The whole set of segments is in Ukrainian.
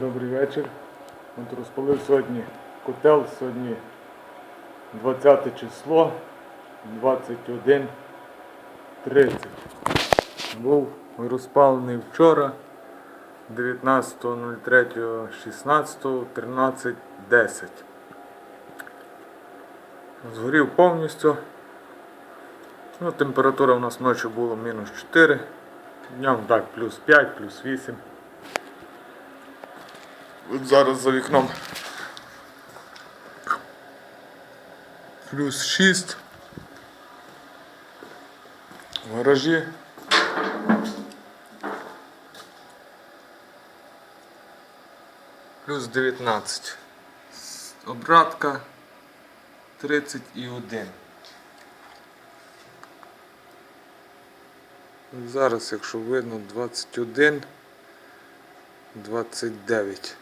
Добрий вечір. От розпалив сьогодні котел, сьогодні 20 число, 21.30. Був розпалений вчора, 19.03.16, 13.10. Згорів повністю. Ну, температура у нас ночі була мінус 4, днем так, плюс 5, плюс 8. Зараз за вікном. Плюс 6. В гаражі. Плюс 19. Обратка 31. Зараз, якщо видно, 21, 29.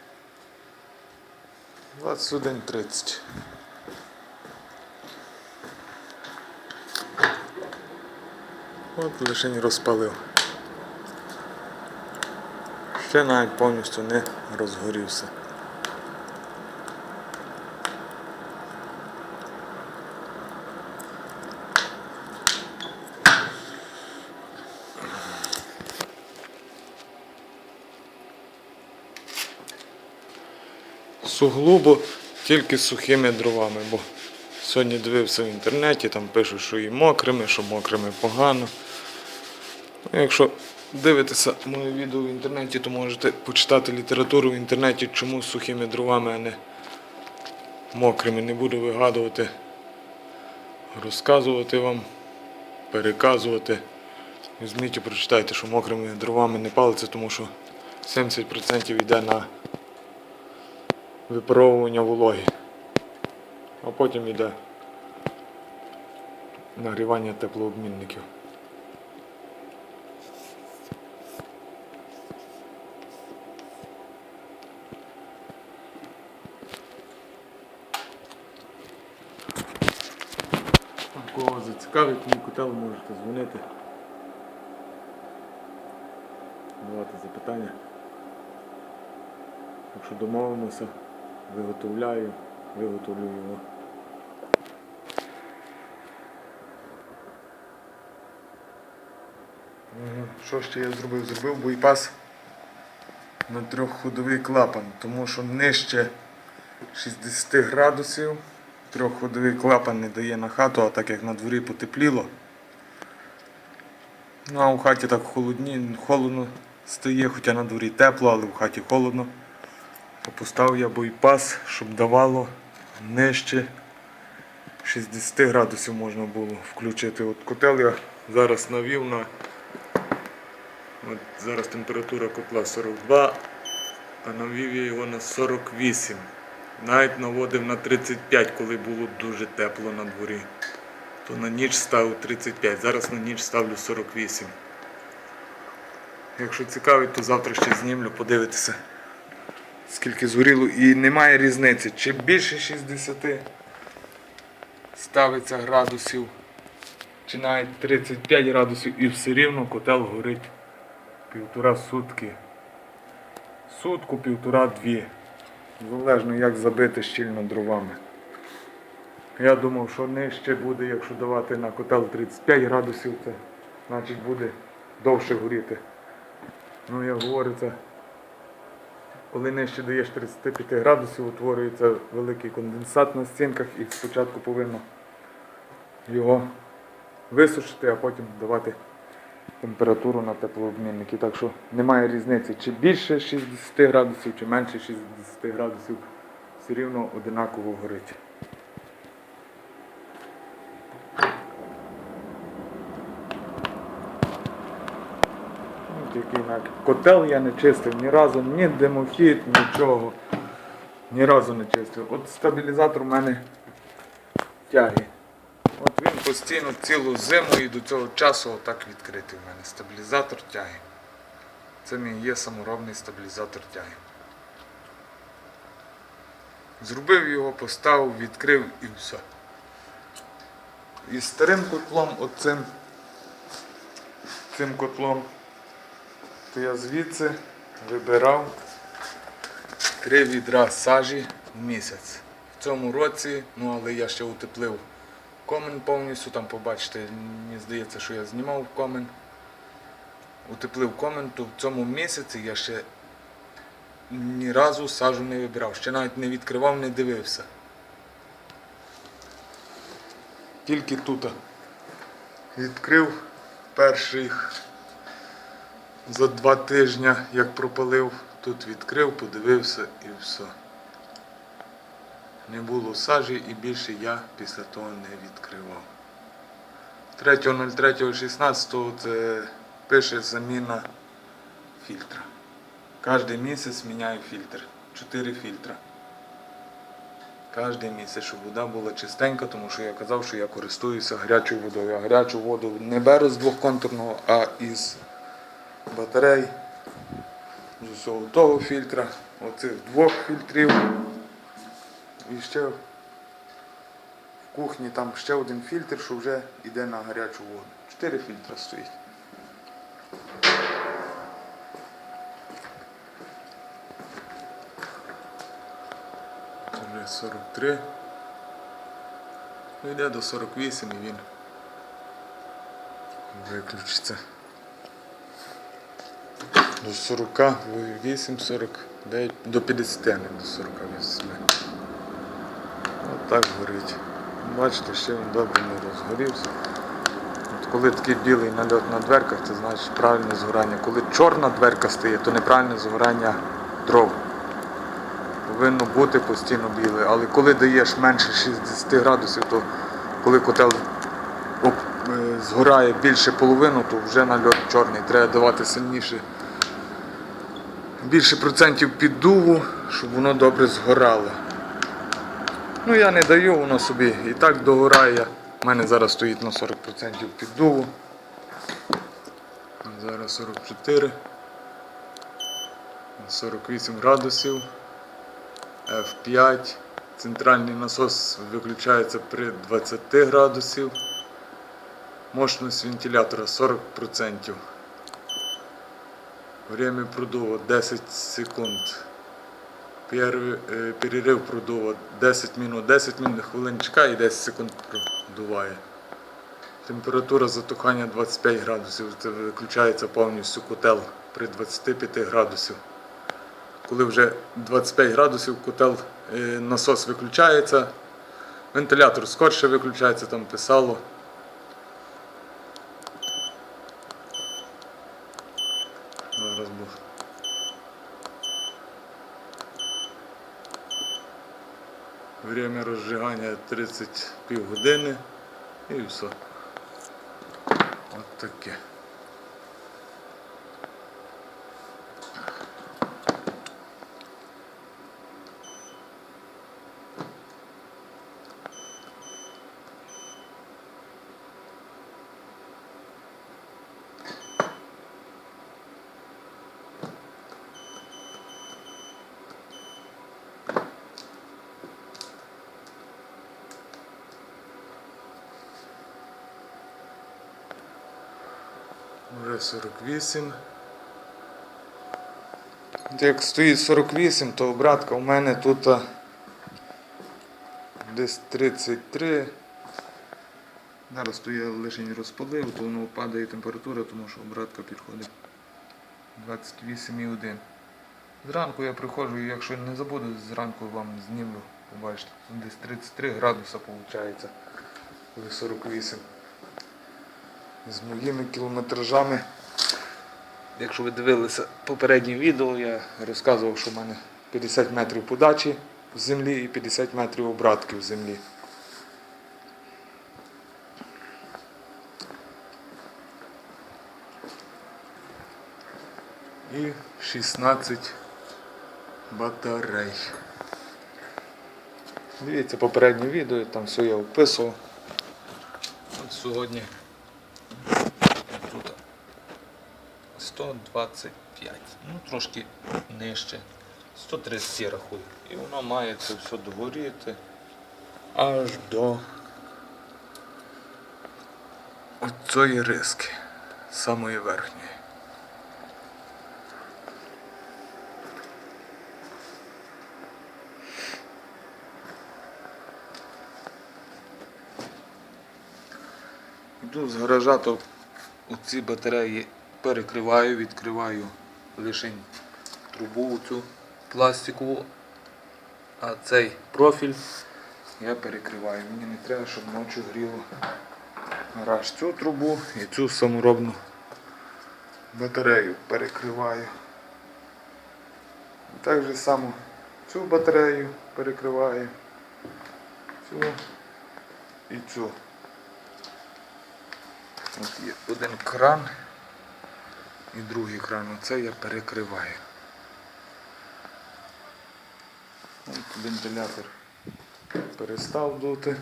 21.30. От лишень розпалив. Ще навіть повністю не розгорівся. Суглубо тільки з сухими дровами, бо сьогодні дивився в інтернеті, там пишуть, що і мокрими, що мокрими погано. Ну, Якщо дивитеся моє відео в інтернеті, то можете почитати літературу в інтернеті, чому з сухими дровами, а не мокрими. Не буду вигадувати, розказувати вам, переказувати. Візьміть і прочитайте, що мокрими дровами не палиться, тому що 70% йде на випаровування вологи. А потім йде нагрівання теплообмінників. Кого зацікавить мій котел, можете дзвонити. Давати запитання. Якщо домовимося, виготовляю, виготовлю його. Що ще я зробив? Зробив бойпас на трьохходовий клапан, тому що нижче 60 градусів трьохходовий клапан не дає на хату, а так як на дворі потепліло. Ну а у хаті так холодні, холодно стає, хоча на дворі тепло, але в хаті холодно. Поставив я бойпас, щоб давало нижче 60 градусів можна було включити. От котел я зараз навів на от зараз температура котла 42, а навів я його на 48. Навіть наводив на 35, коли було дуже тепло на дворі. То на ніч ставив 35, зараз на ніч ставлю 48. Якщо цікавить, то завтра ще знімлю, подивитися скільки згоріло, і немає різниці, чи більше 60 ставиться градусів, чи навіть 35 градусів, і все рівно котел горить півтора сутки. Сутку, півтора-дві. Залежно як забити щільно дровами. Я думав, що нижче буде, якщо давати на котел 35 градусів, це значить буде довше горіти. Ну, як говориться, коли нижче даєш 35 градусів, утворюється великий конденсат на стінках і спочатку повинно його висушити, а потім давати температуру на теплообмінники. Так що немає різниці, чи більше 60 градусів, чи менше 60 градусів, все рівно одинаково горить. Який на- Котел я не чистив ні разу, ні димохід, нічого. Ні разу не чистив. От стабілізатор у мене тяги. От він постійно цілу зиму і до цього часу отак відкритий у мене. Стабілізатор тяги. Це мій є саморобний стабілізатор тяги. Зробив його, поставив, відкрив і все. І старим котлом, оцим цим котлом, то я звідси вибирав Три відра сажі в місяць. В цьому році, ну але я ще утеплив комен повністю, там побачите, мені здається, що я знімав комен. Утеплив комен, то в цьому місяці я ще ні разу сажу не вибирав, ще навіть не відкривав, не дивився. Тільки тут відкрив перших за два тижні, як пропалив, тут відкрив, подивився і все. Не було сажі і більше я після того не відкривав. 3.03.16 це пише заміна фільтра. Кожен місяць міняю фільтр. Чотири фільтра. Кожен місяць, щоб вода була чистенька, тому що я казав, що я користуюся гарячою водою. Я гарячу воду не беру з двохконтурного, а із батарей, з усього того фільтра, оцих двох фільтрів. І ще в кухні там ще один фільтр, що вже йде на гарячу воду. Чотири фільтра стоїть. Вже 43. Ну, Йде до 48 і він виключиться. До 48, 49, до 50, не до 48. От горить. Бачите, ще він добре не розгорівся. От коли такий білий нальот на дверках, це значить правильне згорання. Коли чорна дверка стає, то неправильне згорання дров. Повинно бути постійно біле. Але коли даєш менше 60 градусів, то коли котел е, згорає більше половину, то вже нальот чорний. Треба давати сильніше. Більше процентів піддуву, щоб воно добре згорало. Ну я не даю, воно собі і так догорає. У мене зараз стоїть на 40% піддуву. Зараз 44. 48 градусів. F5. Центральний насос виключається при 20 градусів. Мощність вентилятора 40%. Время продува 10 секунд. Е, перерив продува 10 минут, 10 минут хвилин і 10 секунд продуває. Температура затухання 25 градусів. Це виключається повністю котел при 25 градусів. Коли вже 25 градусів котел е, насос виключається, вентилятор скорше виключається, там писало. Зараз був. Время розжигання 30 півгодини і все. От таке. Вже 48. Як стоїть 48, то обратка у мене тут десь 33. Зараз то я лишень розпалив, то воно падає температура, тому що обратка підходить 28,1. Зранку я приходжу, якщо не забуду, зранку вам знімлю, побачите. Десь 33 градуса виходить, коли 48 з моїми кілометражами. Якщо ви дивилися попереднє відео, я розказував, що в мене 50 метрів подачі в землі і 50 метрів обратки в землі. І 16 батарей. Дивіться попереднє відео, там все я описував. Сьогодні 125. Ну, трошки нижче. 130 рахую. І воно має це все догоріти аж до оцої риски, самої верхньої. Йду з гаража, то оці батареї перекриваю, відкриваю лише трубу цю пластикову, а цей профіль я перекриваю. Мені не треба, щоб ночі гріло гараж цю трубу і цю саморобну батарею перекриваю. Так же само цю батарею перекриваю, цю і цю. От є один кран і другий кран. Оце я перекриваю. От вентилятор перестав дути.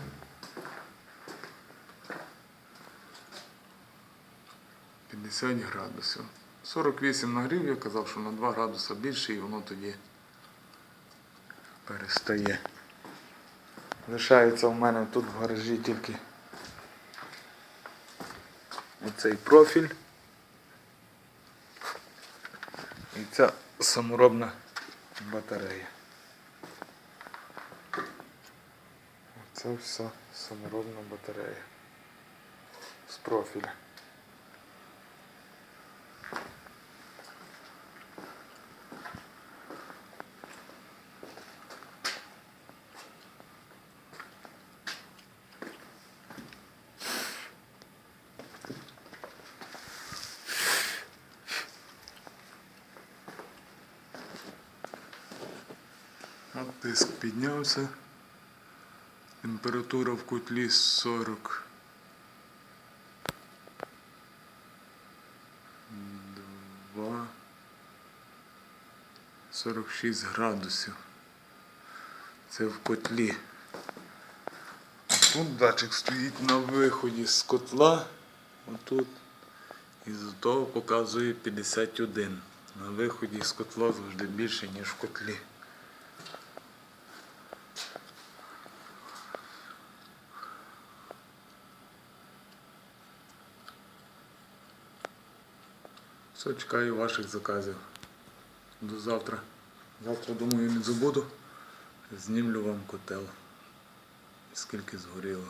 Градусів. 48 нагрів, я казав, що на 2 градуси більше і воно тоді перестає. Лишається у мене тут в гаражі тільки оцей профіль. І ця саморобна батарея. Це вся саморобна батарея з профіля. От тиск піднявся. Температура в котлі 40. 2. 46 градусів. Це в котлі. Тут датчик стоїть на виході з котла. Отут. І з того показує 51. На виході з котла завжди більше, ніж в котлі. Все, чекаю ваших заказів. До завтра. Завтра, думаю, не забуду. Знімлю вам котел. Скільки згоріло.